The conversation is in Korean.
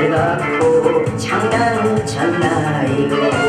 잘 받고 장난쳤나 이거.